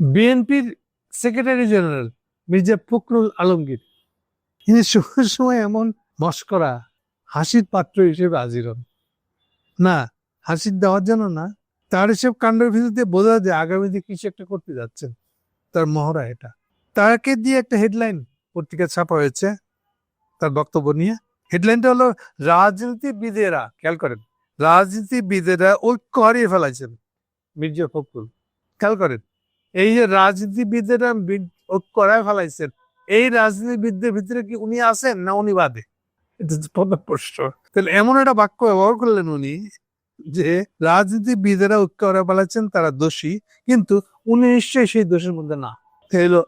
বিএনপির secretary general Mirza Fakhrul Alamgir. তিনি সময় সময় এমন মস্করা, হাসির পাত্র হিসেবে হাজির হন। না, হাসির দেওয়ার জন্য না, তার এসব কাণ্ডের ভিত্তিতে বোঝা যায় আগামীতে কিছু একটা করতে যাচ্ছেন। তার মহড়া এটা। তাকে দিয়ে একটা হেডলাইন পত্রিকা ছাপা হয়েছে, তার বক্তব্য নিয়ে। হেডলাইনটা হলো, রাজনীতিবিদেরা, খেয়াল করেন, রাজনীতিবিদেরা ঐক্য হারিয়ে ফেলাইছেন, মির্জা ফখরুল। খেয়াল করেন এই যে রাজনীতিবিদেরা বি- ঐক্য ফেলাইছেন এই রাজনীতিবিদদের ভিতরে কি উনি আছেন না উনি বাদে? এটা প্রশ্ন। তাহলে এমন একটা বাক্য ব্যবহার করলেন উনি যে রাজনীতিবিদেরা ঐক্য হারিয়ে ফেলাচ্ছেন তারা দোষী কিন্তু উনি নিশ্চয়ই সেই দোষের মধ্যে না। হলো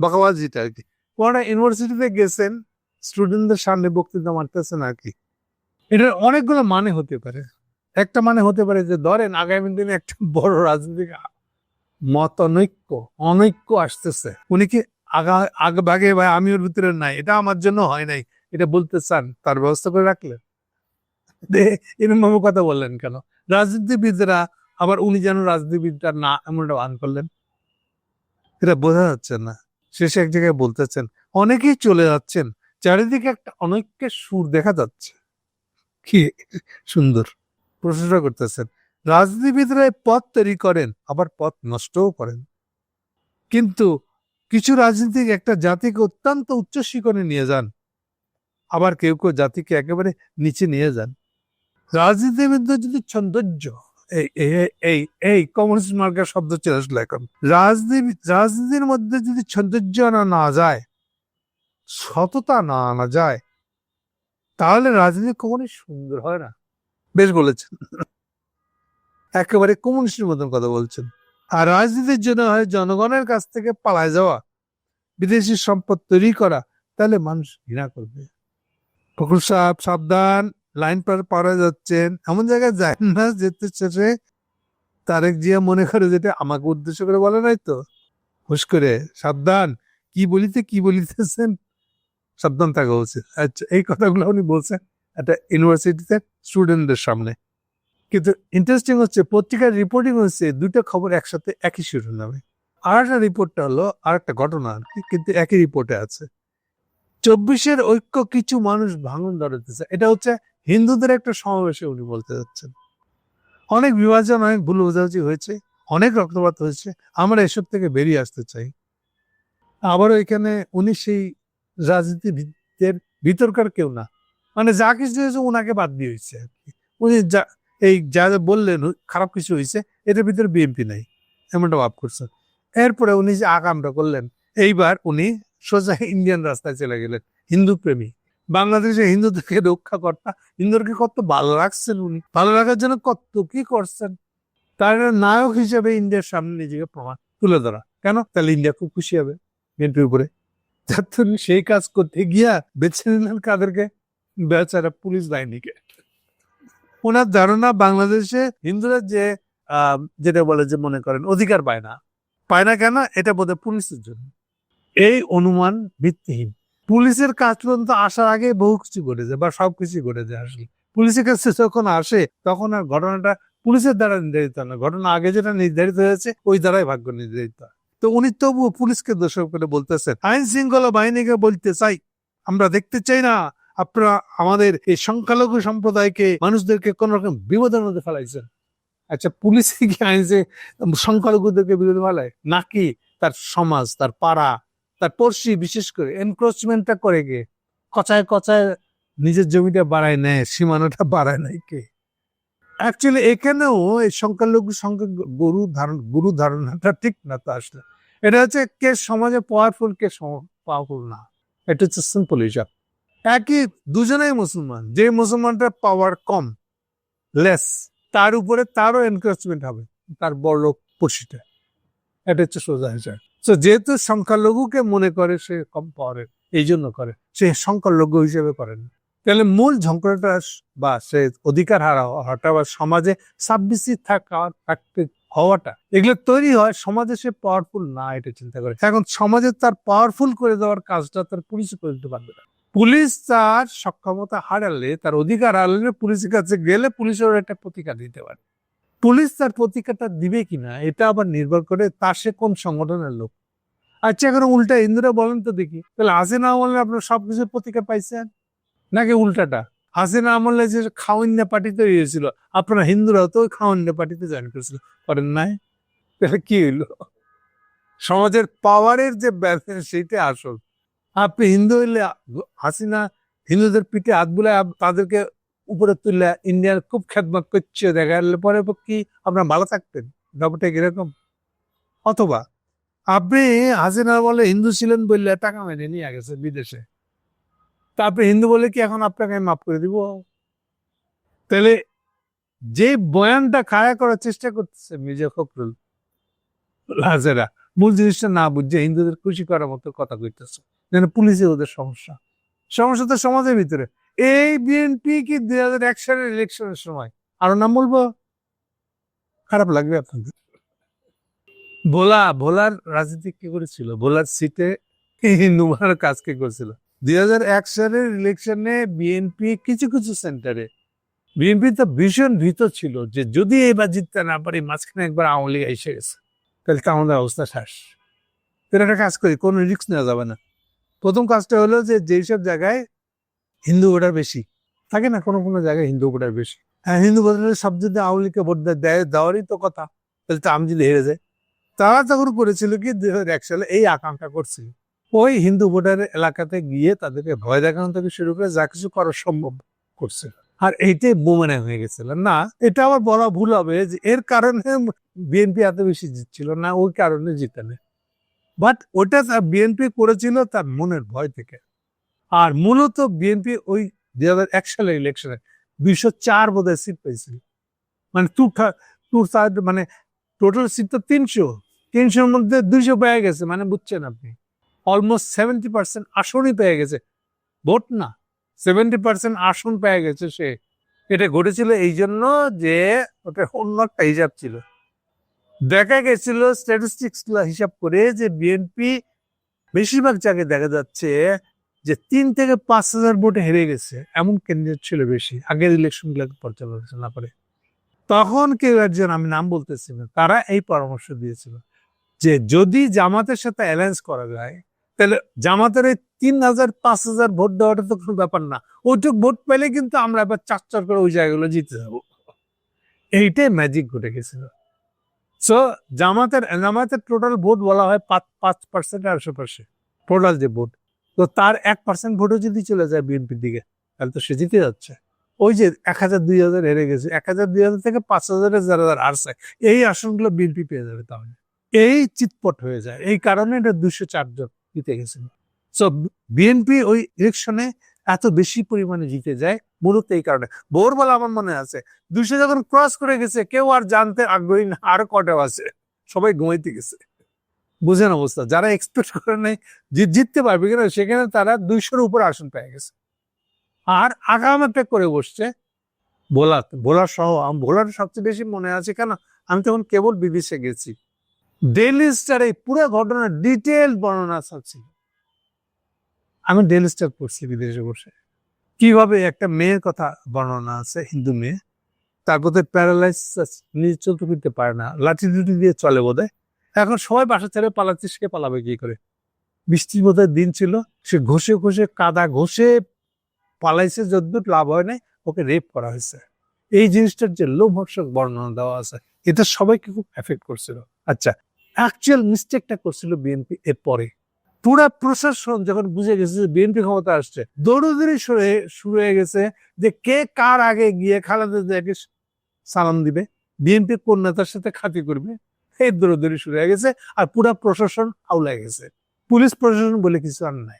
বকাবাজিটা আর কি। কোনটা ইউনিভার্সিটিতে গেছেন স্টুডেন্টদের সামনে বক্তৃতা মারতেছেন আর কি। এটার অনেকগুলো মানে হতে পারে। একটা মানে হতে পারে যে ধরেন আগামী দিনে একটা বড় রাজনৈতিক মত অনৈক্য আসতেছে। উনি কি আগা আগে ভাগে বা আমি ওর ভিতরে নাই, এটা আমার জন্য হয় নাই, এটা বলতে চান, তার ব্যবস্থা করে রাখলেন? কথা বললেন কেন? রাজনীতিবিদরা, আবার উনি যেন রাজনীতিবিদটা না এমনটা আন করলেন? এটা বোঝা যাচ্ছে না, শেষে এক জায়গায় বলতেছেন, অনেকেই চলে যাচ্ছেন, চারিদিকে একটা অনৈক্যের সুর দেখা যাচ্ছে। কি সুন্দর, প্রশংসা করতেছেন। রাজনীতিবিদরা পথ তৈরি করেন, আবার পথ নষ্টও করেন। কিন্তু কিছু রাজনীতিক একটা জাতিকে অত্যন্ত উচ্চ শিখরে নিয়ে যান, আবার কেউ কেউ জাতিকে একেবারে নিচে নিয়ে যান। রাজনীতিবিদদের যদি সৌন্দর্য, এই এই কমিউনিস্ট মার্কের শব্দ চলে আসলো এখন। রাজনীতি, রাজনীতির মধ্যে যদি সৌন্দর্য আনা না যায়, সততা না আনা যায়, তাহলে রাজনীতি কখনোই সুন্দর হয় না। বেশ বলেছেন। একেবারে কমিউনিস্টের মতন কথা বলছেন। আর রাজনীতির জন্য হয় জনগণের কাছ থেকে পালায় যাওয়া, বিদেশি সম্পদ তৈরি করা, তাহলে মানুষ ঘৃণা করবে। ফখরুল সাহেব সাবধান, লাইন পার পারা যাচ্ছেন, এমন জায়গায় যায় না, যেতে শেষে তারেক জিয়া মনে করে যেটা আমাকে উদ্দেশ্য করে বলে নাই তো? হুশ করে, সাবধান, কি বলিতে কি বলিতেছেন? সাবধান থাকা উচিত। আচ্ছা এই কথাগুলো উনি বলছেন একটা ইউনিভার্সিটিতে স্টুডেন্টদের সামনে। কিন্তু ইন্টারেস্টিং হচ্ছে, পত্রিকার রিপোর্টিং হচ্ছে দুটো খবর একসাথে একই শিরোনামে। আর একটা রিপোর্টটা হলো আর একটা ঘটনা আর কি, কিন্তু একই রিপোর্টে আছে। চব্বিশের ঐক্য কিছু মানুষ ভাঙন ধরাতেছে এটা হচ্ছে হিন্দুদের একটা সমাবেশে উনি বলতে যাচ্ছেন। অনেক বিভাজন অনেক ভুল বোঝাবুঝি হয়েছে, অনেক রক্তপাত হয়েছে, আমরা এসব থেকে বেরিয়ে আসতে চাই। আবারও এখানে উনি সেই রাজনীতিবিদদের ভিতরকার কেউ না। মানে যা কিছু হয়েছে ওনাকে বাদ দিয়ে হয়েছে আর কি। উনি যা এই যা যা বললেন, খারাপ কিছু হয়েছে এটার ভিতরে বিএনপি নাই। এমনটা ভাব করছেন এরপরে উনি যে আগামটা করলেন, এইবার উনি সোজা ইন্ডিয়ান রাস্তায় চলে গেলেন, হিন্দু প্রেমী। বাংলাদেশে হিন্দুদেরকে রক্ষা কর্তা হিন্দুদেরকে কত ভালো রাখছেন উনি, ভালো রাখার জন্য কত কি করছেন। তার নায়ক হিসেবে ইন্ডিয়ার সামনে নিজেকে প্রমাণ তুলে ধরা। কেন? তাহলে ইন্ডিয়া খুব খুশি হবে বিএনপির উপরে। সেই কাজ করতে গিয়া বেছে নিলেন কাদেরকে? বেচারা পুলিশ বাহিনীকে। ওনার ধারণা বাংলাদেশে হিন্দুরা যে যেটা বলে যে মনে করেন অধিকার পায় না। পায় না কেন? এটা বোধহয় পুলিশের জন্য। এই অনুমান ভিত্তিহীন। পুলিশের কাজ পর্যন্ত আসার আগে বহু কিছু ঘটে যায় বা সব কিছু ঘটে যায় আসলে। পুলিশের কাছে যখন আসে, তখন আর ঘটনাটা পুলিশের দ্বারা নির্ধারিত না। ঘটনা আগে যেটা নির্ধারিত হয়েছে, ওই দ্বারাই ভাগ্য নির্ধারিত। তো উনি তবুও পুলিশকে দোষক করে বলতেছেন, আইন শৃঙ্খলা বাহিনীকে বলতে চাই। আমরা দেখতে চাই না। আপনারা আমাদের এই সংখ্যালঘু সম্প্রদায়কে, মানুষদেরকে কোন রকম বিপদের মধ্যে ফেলাইছেন? আচ্ছা পুলিশে কি আইনছে সংখ্যালঘুদেরকে বিপদে ফেলায়? নাকি তার সমাজ, তার পাড়া, তার পড়শি বিশেষ করে এনক্রোচমেন্টটা করে কে? কচায় কচায় নিজের জমিটা বাড়ায় নেয়, সীমানাটা বাড়ায় নাই কে? অ্যাকচুয়ালি এখানেও এই সংখ্যালঘু সংখ্যা গরু ধারণ, গুরু ধারণাটা ঠিক না তো আসলে। এটা হচ্ছে কে সমাজে পাওয়ারফুল কে পাওয়ারফুল না। এটা হচ্ছে সিম্পল হিসাব। একই দুজনেই মুসলমান যে মুসলমানটার পাওয়ার কম লেস তার উপরে তারও এনকারেজমেন্ট হবে, তার বড় পশিটা এটা হচ্ছে সোজা হিসাব তো যেহেতু সংখ্যালঘুকে মনে করে সে কম পাওয়ারের এই জন্য করে, সে সংখ্যালঘু হিসেবে করেন তাহলে মূল ঝঙ্কড়াটা বা সে অধিকার হারা হওয়াটা বা সমাজে সাবমিসিভ থাকা, থাকতে হওয়াটা, এগুলো তৈরি হয় সমাজে সে পাওয়ারফুল না, এটা চিন্তা করে। এখন সমাজে তার পাওয়ারফুল করে দেওয়ার কাজটা তার পুলিশ করে দিতে পারবে না। পুলিশ তার সক্ষমতা হারালে, তার অধিকার হারালে পুলিশের কাছে গেলে পুলিশের একটা প্রতিকার দিতে পারে। পুলিশ তার প্রতিকারটা দিবে কিনা, এটা আবার নির্ভর করে তার সে কোন সংগঠনের লোক। আচ্ছা এখন উল্টা হিন্দুরা বলেন তো দেখি, তাহলে হাসিনা আমলে আপনার সবকিছুর প্রতিকার পাইছেন? নাকি উল্টাটা? হাসিনা আমলে যে খাওয়ান্যা পার্টিতে হয়েছিল, আপনারা হিন্দুরাও তো খাওয়ান্যা পার্টিতে জয়েন করেছিল, করেন নাই? তাহলে কি হইল? সমাজের পাওয়ারের যে ব্যালেন্স সেইটা আসল। আপনি হিন্দু হইলে হাসিনা হিন্দুদের পিঠে হাত বুলায় তাদেরকে উপরে তুললে ইন্ডিয়ার খুব খেদমত করছে, দেখা গেলে পরে কি আপনার ভালো থাকতেন? ব্যাপারটা এরকম? অথবা আপনি হাসিনা বলে হিন্দু ছিলেন বললে টাকা মেনে নিয়ে গেছে বিদেশে। তা আপনি হিন্দু বলে কি এখন আপনাকে আমি মাফ করে দিব? তাহলে যে বয়ানটা খায়া করার চেষ্টা করতেছে মির্জা ফখরুল হাজেরা মূল জিনিসটা না বুঝছে হিন্দুদের খুশি করার মতো কথা কইতেছে। যেন পুলিশে ওদের সমস্যা। সমস্যা তো সমাজের ভিতরে। এই বিএনপি কি দুই হাজার এক সালের ইলেকশনের সময়? আরও নাম বলব? খারাপ লাগবে আপনাদের। ভোলা, ভোলার রাজনীতি কি করেছিল? ভোলার সিটে হিন্দু মারার কাজ কে করেছিল? দুই হাজার এক সালের ইলেকশনে বিএনপি কিছু কিছু সেন্টারে বিএনপি তো ভীষণ ভীত ছিল যে যদি এবার জিততে না পারি, মাঝখানে একবার আওয়ামী লীগ এসে গেছে। তাহলে তো আমাদের অবস্থা শেষ তো একটা কাজ করি, কোনো রিস্ক নেওয়া যাবে না। প্রথম কাজটা হলো যে যেসব জায়গায় হিন্দু ভোটার বেশি, থাকে না? কোনো কোনো জায়গায় হিন্দু ভোটার বেশি। হ্যাঁ হিন্দু ভোটারের সব যদি আওয়ামী লীগকে ভোট দেয় দেওয়ারই তো কথা। তাহলে তো আমি যদি হেরে যাই তারা তখন করেছিল কি দুই হাজার এক সালে এই আকাঙ্ক্ষা করছিল। ওই হিন্দু ভোটারের এলাকাতে গিয়ে তাদেরকে ভয় দেখানো থেকে শুরু করে যা কিছু করা সম্ভব করছিল। আর এইটাই বোমানে হয়ে গেছিল। না, এটা আবার বলা ভুল হবে যে, এর কারণে বিএনপি এত বেশি জিতছিল না, ওই কারণে জিতে নেয়। বাট ওটা তার বিএনপি করেছিল তার মনের ভয় থেকে। আর মূলত বিএনপি ওই দুই হাজার এক সালের ইলেকশনে দুইশো চার বোধহয় সিট পেয়েছিল। মানে টু টু থার্ড মানে টোটাল সিট তো তিনশো। তিনশোর মধ্যে দুইশো পেয়ে গেছে মানে বুঝছেন আপনি। অলমোস্ট সেভেন্টি পার্সেন্ট আসনই পেয়ে গেছে। ভোট না সেভেন্টি পার্সেন্ট আসন পেয়ে গেছে সে। এটা ঘটেছিল এই জন্য যে ওটা অন্য একটা হিসাব ছিল। দেখা গেছিল স্ট্যাটিস্টিক্স হিসাব করে যে বিএনপি বেশিরভাগ জায়গায় দেখা যাচ্ছে যে তিন থেকে পাঁচ হাজার ভোটে হেরে গেছে, এমন ক্যান্ডিডেট ছিল বেশি, আগের ইলেকশন গুলোকে পর্যালোচনা করে। তখন কেউ একজন, আমি নাম বলতেছি না, তারা এই পরামর্শ দিয়েছিল যে যদি জামাতের সাথে অ্যালায়েন্স করা যায়, তাহলে জামাতের ওই তিন হাজার, পাঁচ হাজার ভোট দেওয়াটা তো কোনো ব্যাপার না, ওইটুক ভোট পেলে কিন্তু আমরা এবার চার করে ওই জায়গাগুলো জিতে যাব। এইটাই ম্যাজিক ঘটে গেছিল। সো জামাতের জামাতের টোটাল ভোট বলা হয় পাঁচ পাঁচ পার্সেন্ট আড়াইশো পার্সেন্ট টোটাল যে ভোট তো তার এক পার্সেন্ট ভোটও যদি চলে যায় বিএনপির দিকে, তাহলে তো সে জিতে যাচ্ছে। ওই যে এক হাজার, দুই হাজার হেরে গেছে, এক হাজার, দুই হাজার থেকে পাঁচ হাজারের যারা যারা আসছে এই আসনগুলো বিএনপি পেয়ে যাবে তাহলে। এই চিৎপট হয়ে যায়, এই কারণে এটা দুশো চারজন জিতে গেছিল সো বিএনপি ওই ইলেকশনে এত বেশি পরিমাণে জিতে যায়, মূলত এই কারণে। ভোরবেলা আমার মনে আছে, দুশো যখন ক্রস করে গেছে, কেউ আর জানতে আগ্রহী না, আর কটাও আছে সবাই ঘুমাইতে গেছে। বুঝেন অবস্থা, যারা এক্সপেক্ট করে নাই জিততে পারবে কিনা, সেখানে তারা দুইশোর উপর আসন পেয়ে গেছে। আর আগাম একটা করে বসছে ভোলা ভোলা সহ, আম- ভোলার সবচেয়ে বেশি মনে আছে কেন? আমি তখন কেবল বিদেশে গেছি। ডেইলি স্টার এই পুরো ঘটনার ডিটেল বর্ণনা আছে আমি ডেইলি স্টার পড়ছি বিদেশে বসে। কীভাবে একটা মেয়ের কথা বর্ণনা আছে, হিন্দু মেয়ে, তার বোধ প্যারালাইজ নিজে চলতে ফিরতে পারে না, লাঠি টুটি দিয়ে চলে বোধহয়। এখন সবাই বাসা ছেড়ে পালাচ্ছে, সে পালাবে কি করে? বৃষ্টির বোধহয় দিন ছিল, সে ঘষে ঘষে, কাদা ঘষে পালাইছে, যদ্দূর লাভ হয় নাই, ওকে রেপ করা হয়েছে। এই জিনিসটার যে লোভর্ষক বর্ণনা দেওয়া আছে, এটা সবাইকে খুব এফেক্ট করছিল। আচ্ছা অ্যাকচুয়াল মিস্টেকটা করছিল বিএনপি এর পরে পুরা প্রশাসন যখন বুঝে গেছে যে বিএনপি ক্ষমতা আসছে শুরু হয়ে- শুরু হয়ে গেছে যে কে কার আগে গিয়ে খালেদা জিয়াকে সালাম দিবে, বিএনপি কোন নেতার সাথে খাতি করবে, এই দৌড়দৌড়ি শুরু হয়ে গেছে আর পুরা প্রশাসন আউলা গেছে। পুলিশ প্রশাসন বলে কিছু আর নাই।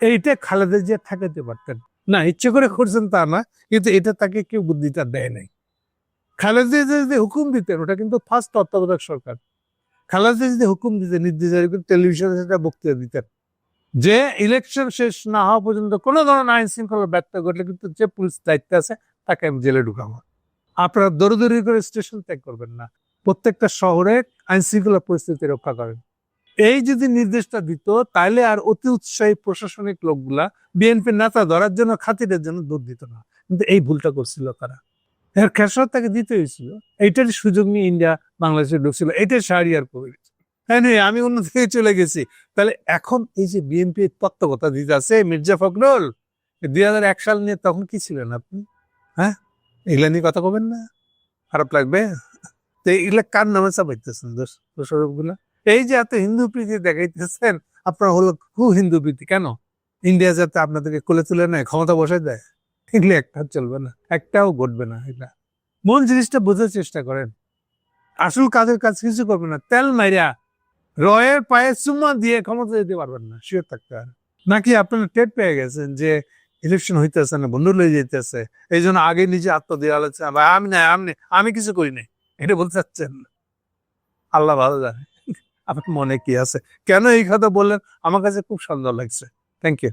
এইটা খালেদা জিয়া ঠেকাতে পারতেন। না, ইচ্ছে করে করছেন তা না, কিন্তু এটা তাকে কেউ বুদ্ধিটা দেয় নাই। খালেদা জিয়া যদি হুকুম দিতেন, ওটা কিন্তু ফার্স্ট তত্ত্বাবধায়ক সরকার। জিয়া যদি হুকুম দিতেন নির্দেশ জারি করে টেলিভিশনে সেটা বক্তৃতা দিতেন। যে ইলেকশন শেষ না হওয়া পর্যন্ত কোনো ধরনের আইন শৃঙ্খলা ব্যর্থ ঘটলে কিন্তু যে পুলিশ দায়িত্বে আছে, তাকে আমি জেলে ঢুকাবো। আপনারা দৌড়দৌড়ি করে স্টেশন ত্যাগ করবেন না। প্রত্যেকটা শহরে আইন শৃঙ্খলা পরিস্থিতি রক্ষা করেন। এই যদি নির্দেশটা দিত তাহলে আর অতি উৎসাহী প্রশাসনিক লোকগুলা বিএনপি নেতা ধরার জন্য, খাতিরের জন্য দৌড় দিত না। কিন্তু এই ভুলটা করছিল তারা। এর খেসারত তাকে দিতে হয়েছিল। এইটার সুযোগ নিয়ে ইন্ডিয়া বাংলাদেশে ঢুকছিল। এটাই করে গেছে হ্যাঁ আমি অন্য থেকে চলে গেছি। তাহলে এখন এই যে বিএনপি তত্ত্বকতা দিতে আছে মির্জা ফখরুল দুই হাজার এক সাল নিয়ে তখন কি ছিলেন আপনি? হ্যাঁ? এগুলা নিয়ে কথা কবেন না। খারাপ লাগবে। তো এগুলা কার নামে চাপাইতেছেন দোষ দোষারোপগুলা এই যে এত হিন্দু প্রীতি দেখাইতেছেন, আপনার হলো খুব হিন্দু প্রীতি। কেন? ইন্ডিয়া যাতে আপনাদেরকে কোলে তুলে নেয়, ক্ষমতা বসায় দেয়। এগুলো একটা চলবে না, একটাও ঘটবে না এটা। মূল জিনিসটা বোঝার চেষ্টা করেন। আসল কাজের কাজ কিছু করবে না, তেল মাইরা রয়ের পায়ে চুম্মা দিয়ে ক্ষমতা দিতে পারবেন না শিওর থাকতে হবে। নাকি আপনারা টের পেয়ে গেছেন যে ইলেকশন হইতেছে না, বন্ধু লয়ে যেতেছে এই জন্য আগে নিজে আত্মদিয়া আলোচনা ভাই আমি না, আমি আমি কিছু করি নাই, এটা বলতে চাচ্ছেন আল্লাহ ভালো জানে, আপনার মনে কি আছে? কেন এই কথা বললেন? আমার কাছে খুব সুন্দর লাগছে। Thank you